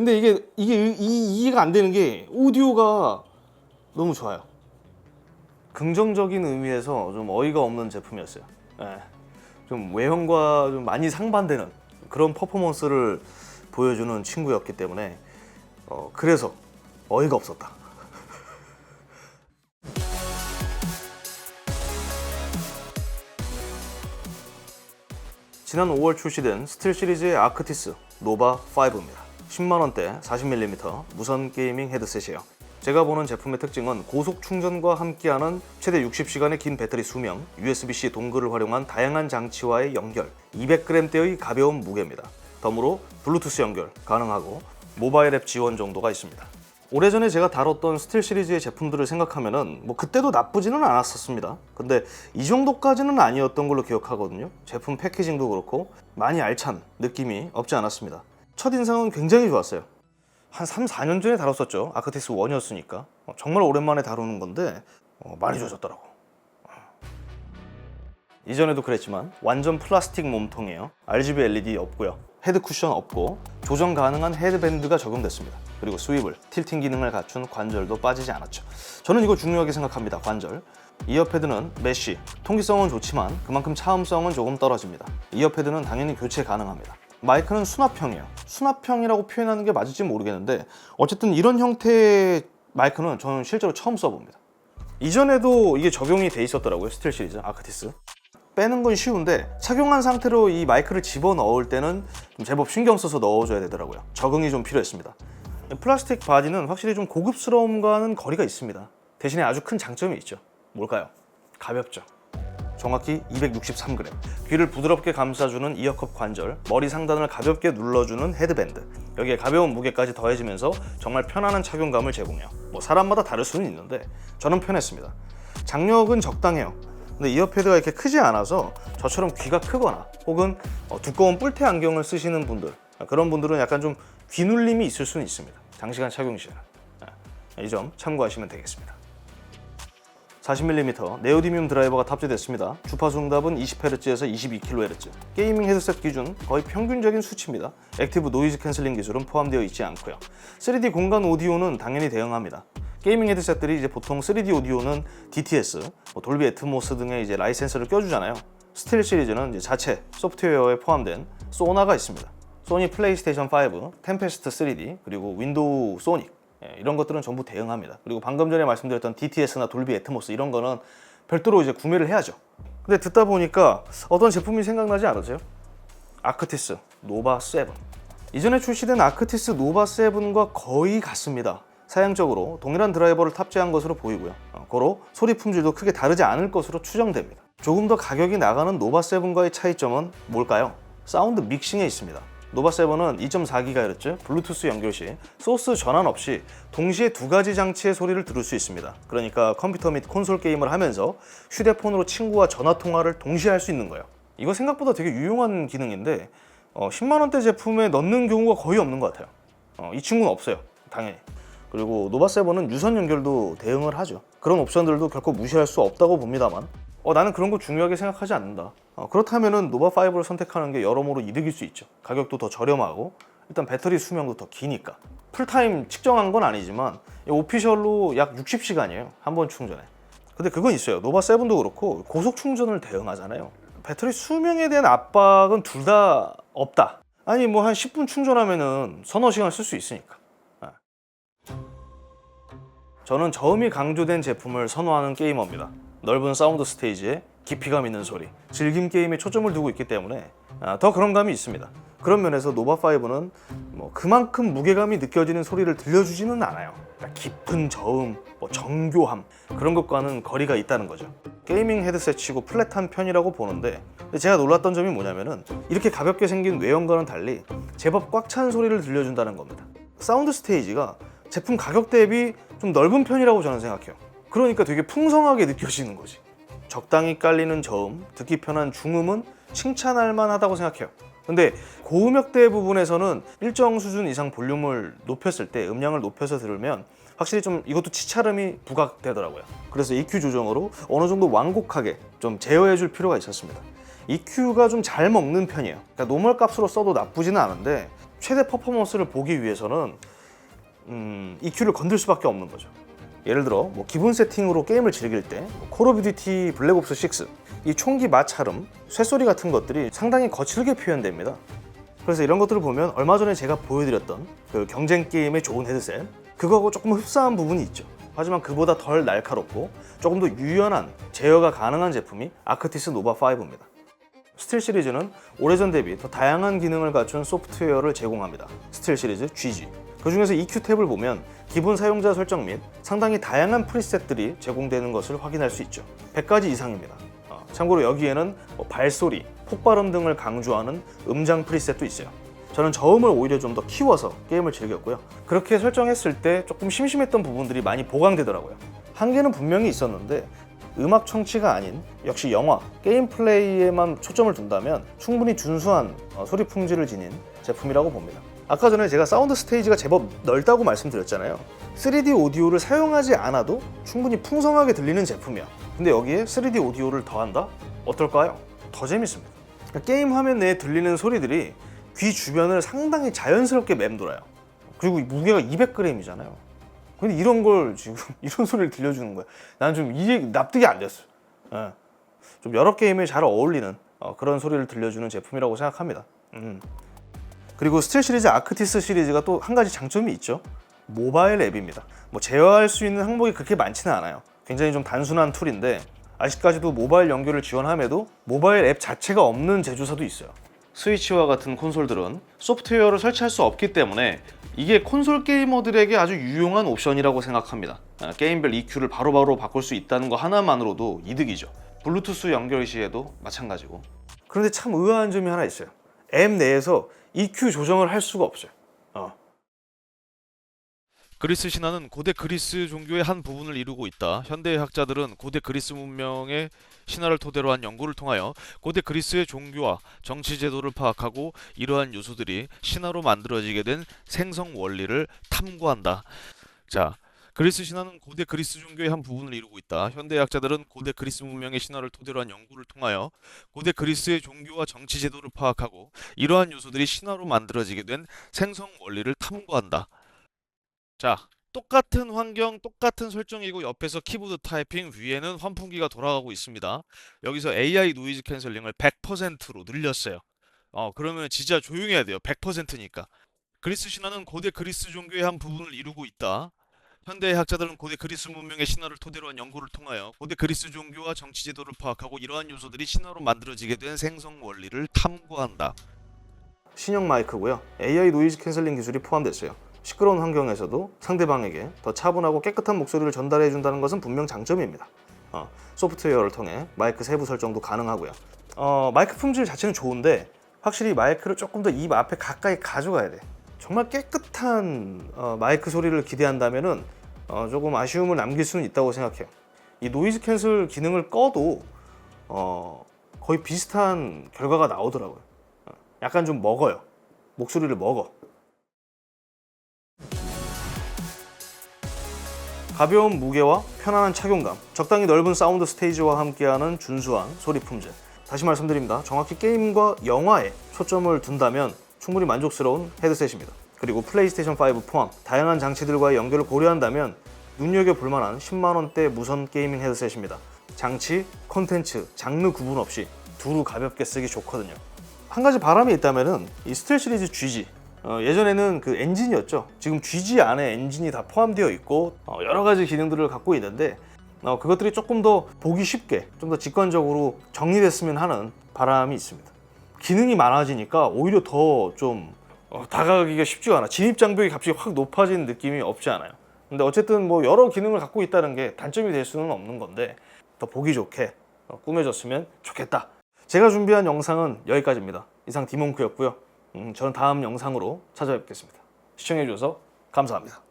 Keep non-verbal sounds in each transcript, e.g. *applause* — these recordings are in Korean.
근데 이게 이게 이, 이해가 안 되는 게 오디오가 너무 좋아요. 긍정적인 의미에서 좀 어이가 없는 제품이었어요. 예. 좀 외형과 좀 많이 상반되는 그런 퍼포먼스를 보여주는 친구였기 때문에 어, 그래서 어이가 없었다. 지난 5월 출시된 스틸 시리즈의 아크티스 노바 5입니다. 10만 원대 40mm 무선 게이밍 헤드셋이에요. 제가 보는 제품의 특징은 고속 충전과 함께하는 최대 60시간의 긴 배터리 수명, USB-C 동글을 활용한 다양한 장치와의 연결, 200g대의 가벼운 무게입니다. 덤으로 블루투스 연결 가능하고 모바일 앱 지원 정도가 있습니다. 오래전에 제가 다뤘던 스틸 시리즈의 제품들을 생각하면은 뭐 그때도 나쁘지는 않았었습니다. 근데 이 정도까지는 아니었던 걸로 기억하거든요. 제품 패키징도 그렇고 많이 알찬 느낌이 없지 않았습니다. 첫인상은 굉장히 좋았어요. 한 3, 4년 전에 다뤘었죠. 아크티스 1이었으니까. 어, 정말 오랜만에 다루는 건데 어, 많이 좋아졌더라고. 이전에도 그랬지만 완전 플라스틱 몸통이에요. RGB LED 없고요. 헤드 쿠션 없고 조정 가능한 헤드밴드가 적용됐습니다. 그리고 스위블, 틸팅 기능을 갖춘 관절도 빠지지 않았죠. 저는 이거 중요하게 생각합니다. 관절. 이어패드는 메쉬, 통기성은 좋지만 그만큼 차음성은 조금 떨어집니다. 이어패드는 당연히 교체 가능합니다. 마이크는 수납형이에요. 수납형이라고 표현하는 게 맞을지 모르겠는데 어쨌든 이런 형태의 마이크는 저는 실제로 처음 써봅니다. 이전에도 이게 적용이 돼 있었더라고요. 스틸 시리즈 아크티스. 빼는 건 쉬운데 착용한 상태로 이 마이크를 집어 넣을 때는 좀 제법 신경 써서 넣어줘야 되더라고요. 적응이 좀 필요했습니다. 플라스틱 바디는 확실히 좀 고급스러움과는 거리가 있습니다. 대신에 아주 큰 장점이 있죠. 뭘까요? 가볍죠. 정확히 263g. 귀를 부드럽게 감싸주는 이어컵 관절, 머리 상단을 가볍게 눌러주는 헤드밴드. 여기에 가벼운 무게까지 더해지면서 정말 편안한 착용감을 제공해요. 뭐 사람마다 다를 수는 있는데 저는 편했습니다. 장력은 적당해요. 근데 이어패드가 이렇게 크지 않아서 저처럼 귀가 크거나 혹은 어, 두꺼운 뿔테 안경을 쓰시는 분들 그런 분들은 약간 좀 귀눌림이 있을 수는 있습니다. 장시간 착용 시에는 이 점 참고하시면 되겠습니다. 40mm 네오디뮴 드라이버가 탑재됐습니다. 주파수 응답은 20Hz에서 22kHz. 게이밍 헤드셋 기준 거의 평균적인 수치입니다. 액티브 노이즈 캔슬링 기술은 포함되어 있지 않고요. 3D 공간 오디오는 당연히 대응합니다. 게이밍 헤드셋들이 이제 보통 3D 오디오는 DTS, 뭐 돌비 애트모스 등의 이제 라이센스를 껴주잖아요. 스틸 시리즈는 이제 자체 소프트웨어에 포함된 소나가 있습니다. 소니 플레이스테이션 5, 템페스트 3D, 그리고 윈도우 소닉 예, 이런 것들은 전부 대응합니다. 그리고 방금 전에 말씀드렸던 DTS나 돌비 애트모스 이런 거는 별도로 이제 구매를 해야죠. 근데 듣다 보니까 어떤 제품이 생각나지 않으세요? 아크티스 노바 7. 이전에 출시된 아크티스 노바 7과 거의 같습니다. 사양적으로 동일한 드라이버를 탑재한 것으로 보이고요. 어, 고로 소리 품질도 크게 다르지 않을 것으로 추정됩니다. 조금 더 가격이 나가는 노바 7과의 차이점은 뭘까요? 사운드 믹싱에 있습니다. 노바 7은 2.4GHz 블루투스 연결 시 소스 전환 없이 동시에 두 가지 장치의 소리를 들을 수 있습니다. 그러니까 컴퓨터 및 콘솔 게임을 하면서 휴대폰으로 친구와 전화 통화를 동시에 할 수 있는 거예요. 이거 생각보다 되게 유용한 기능인데 어, 10만 원대 제품에 넣는 경우가 거의 없는 것 같아요. 어, 이 친구는 없어요. 당연히. 그리고 노바 7은 유선 연결도 대응을 하죠. 그런 옵션들도 결코 무시할 수 없다고 봅니다만 어, 나는 그런 거 중요하게 생각하지 않는다. 어, 그렇다면은 노바 5를 선택하는 게 여러모로 이득일 수 있죠. 가격도 더 저렴하고 일단 배터리 수명도 더 기니까. 풀타임 측정한 건 아니지만 이 오피셜로 약 60시간이에요. 한 번 충전에. 근데 그건 있어요. 노바 7도 그렇고 고속 충전을 대응하잖아요. 배터리 수명에 대한 압박은 둘 다 없다. 아니 뭐 한 10분 충전하면은 서너 시간 쓸 수 있으니까. 아. 저는 저음이 강조된 제품을 선호하는 게이머입니다. 넓은 사운드 스테이지에 깊이감 있는 소리, 즐김 게임에 초점을 두고 있기 때문에 아, 더 그런 감이 있습니다. 그런 면에서 노바 5는 뭐 그만큼 무게감이 느껴지는 소리를 들려주지는 않아요. 그러니까 깊은 저음, 뭐 정교함 그런 것과는 거리가 있다는 거죠. 게이밍 헤드셋이고 플랫한 편이라고 보는데 제가 놀랐던 점이 뭐냐면은 이렇게 가볍게 생긴 외형과는 달리 제법 꽉 찬 소리를 들려준다는 겁니다. 사운드 스테이지가 제품 가격 대비 좀 넓은 편이라고 저는 생각해요. 그러니까 되게 풍성하게 느껴지는 거지. 적당히 깔리는 저음, 듣기 편한 중음은 칭찬할 만하다고 생각해요. 근데 고음역대 부분에서는 일정 수준 이상 볼륨을 높였을 때 음량을 높여서 들으면 확실히 좀 이것도 치차름이 부각되더라고요. 그래서 EQ 조정으로 어느 정도 완곡하게 좀 제어해 줄 필요가 있었습니다. EQ가 좀 잘 먹는 편이에요. 그러니까 노멀 값으로 써도 나쁘지는 않은데 최대 퍼포먼스를 보기 위해서는 음, EQ를 건들 수밖에 없는 거죠. 예를 들어 뭐 기본 세팅으로 게임을 즐길 때 콜 오브 듀티 블랙 옵스 6 이 총기 마찰음, 쇠소리 같은 것들이 상당히 거칠게 표현됩니다. 그래서 이런 것들을 보면 얼마 전에 제가 보여드렸던 그 경쟁 게임의 좋은 헤드셋 그거하고 조금 흡사한 부분이 있죠. 하지만 그보다 덜 날카롭고 조금 더 유연한 제어가 가능한 제품이 아크티스 노바 5입니다. 스틸 시리즈는 오래전 대비 더 다양한 기능을 갖춘 소프트웨어를 제공합니다. 스틸 시리즈 GG. 그 중에서 EQ 탭을 보면 기본 사용자 설정 및 상당히 다양한 프리셋들이 제공되는 것을 확인할 수 있죠. 100가지 이상입니다. 어, 참고로 여기에는 뭐 발소리, 폭발음 등을 강조하는 음장 프리셋도 있어요. 저는 저음을 오히려 좀 더 키워서 게임을 즐겼고요. 그렇게 설정했을 때 조금 심심했던 부분들이 많이 보강되더라고요. 한계는 분명히 있었는데 음악 청취가 아닌 역시 영화, 게임 플레이에만 초점을 둔다면 충분히 준수한 어, 소리 품질을 지닌 제품이라고 봅니다. 아까 전에 제가 사운드 스테이지가 제법 넓다고 말씀드렸잖아요. 3D 오디오를 사용하지 않아도 충분히 풍성하게 들리는 제품이야. 근데 여기에 3D 오디오를 더한다? 어떨까요? 더 재밌습니다. 게임 화면 내에 들리는 소리들이 귀 주변을 상당히 자연스럽게 맴돌아요. 그리고 이 무게가 200g이잖아요. 근데 이런 걸 지금 *laughs* 이런 소리를 들려주는 거야. 나는 좀 이해 납득이 안 됐어. 예. 좀 여러 게임에 잘 어울리는 어, 그런 소리를 들려주는 제품이라고 생각합니다. 음. 그리고 스틸 시리즈 아크티스 시리즈가 또 한 가지 장점이 있죠. 모바일 앱입니다. 뭐 제어할 수 있는 항목이 그렇게 많지는 않아요. 굉장히 좀 단순한 툴인데 아직까지도 모바일 연결을 지원함에도 모바일 앱 자체가 없는 제조사도 있어요. 스위치와 같은 콘솔들은 소프트웨어를 설치할 수 없기 때문에 이게 콘솔 게이머들에게 아주 유용한 옵션이라고 생각합니다. 아, 게임별 EQ를 바로 바로 바꿀 수 있다는 거 하나만으로도 이득이죠. 블루투스 연결 시에도 마찬가지고. 그런데 참 의아한 점이 하나 있어요. 앱 내에서 EQ 조정을 할 수가 없어요. 어. 그리스 신화는 고대 그리스 종교의 한 부분을 이루고 있다. 현대 학자들은 고대 그리스 문명의 신화를 토대로 한 연구를 통하여 고대 그리스의 종교와 정치 제도를 파악하고 이러한 요소들이 신화로 만들어지게 된 생성 원리를 탐구한다. 자, 그리스 신화는 고대 그리스 종교의 한 부분을 이루고 있다. 현대 학자들은 고대 그리스 문명의 신화를 토대로 한 연구를 통하여 고대 그리스의 종교와 정치 제도를 파악하고 이러한 요소들이 신화로 만들어지게 된 생성 원리를 탐구한다. 자, 똑같은 환경, 똑같은 설정이고 옆에서 키보드 타이핑, 위에는 환풍기가 돌아가고 있습니다. 여기서 AI 노이즈 캔슬링을 100%로 늘렸어요. 어, 그러면 진짜 조용해야 돼요. 100%니까. 그리스 신화는 고대 그리스 종교의 한 부분을 이루고 있다. 현대 학자들은 고대 그리스 문명의 신화를 토대로 한 연구를 통하여 고대 그리스 종교와 정치 제도를 파악하고 이러한 요소들이 신화로 만들어지게 된 생성 원리를 탐구한다. 신형 마이크고요. AI 노이즈 캔슬링 기술이 포함됐어요. 시끄러운 환경에서도 상대방에게 더 차분하고 깨끗한 목소리를 전달해 준다는 것은 분명 장점입니다. 어, 소프트웨어를 통해 마이크 세부 설정도 가능하고요. 어, 마이크 품질 자체는 좋은데 확실히 마이크를 조금 더 입 앞에 가까이 가져가야 돼. 정말 깨끗한 어, 마이크 소리를 기대한다면은 어, 조금 아쉬움을 남길 수는 있다고 생각해요. 이 노이즈 캔슬 기능을 꺼도 어, 거의 비슷한 결과가 나오더라고요. 어, 약간 좀 먹어요. 목소리를 먹어. 가벼운 무게와 편안한 착용감, 적당히 넓은 사운드 스테이지와 함께하는 준수한 소리 품질. 다시 말씀드립니다. 정확히 게임과 영화에 초점을 둔다면 충분히 만족스러운 헤드셋입니다. 그리고 플레이스테이션 5 포함 다양한 장치들과의 연결을 고려한다면 눈여겨 볼 만한 10만 원대 무선 게이밍 헤드셋입니다. 장치, 콘텐츠, 장르 구분 없이 두루 가볍게 쓰기 좋거든요. 한 가지 바람이 있다면은 이 스틸 시리즈 GG 어, 예전에는 그 엔진이었죠. 지금 GG 안에 엔진이 다 포함되어 있고 어, 여러 가지 기능들을 갖고 있는데 어, 그것들이 조금 더 보기 쉽게 좀 더 직관적으로 정리됐으면 하는 바람이 있습니다. 기능이 많아지니까 오히려 더 좀 다가가기가 쉽지가 않아. 진입 장벽이 갑자기 확 높아진 느낌이 없지 않아요. 근데 어쨌든 뭐 여러 기능을 갖고 있다는 게 단점이 될 수는 없는 건데 더 보기 좋게 어, 꾸며졌으면 좋겠다. 제가 준비한 영상은 여기까지입니다. 이상 디몽크였고요. 음, 저는 다음 영상으로 찾아뵙겠습니다. 시청해주셔서 감사합니다.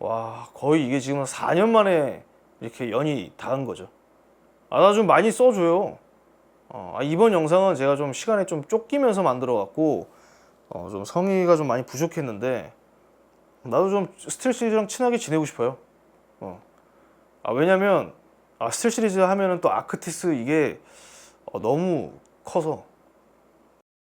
와, 거의 이게 지금 4년 만에 이렇게 연이 닿은 거죠. 아, 나 좀 많이 써줘요. 어, 아, 이번 영상은 제가 좀 시간에 좀 쫓기면서 만들어 갖고 어, 좀 성의가 좀 많이 부족했는데 나도 좀 스틸 시리즈랑 친하게 지내고 싶어요. 어. 아, 왜냐면 아, 스틸 시리즈 하면은 또 아크티스 이게 어, 너무 커서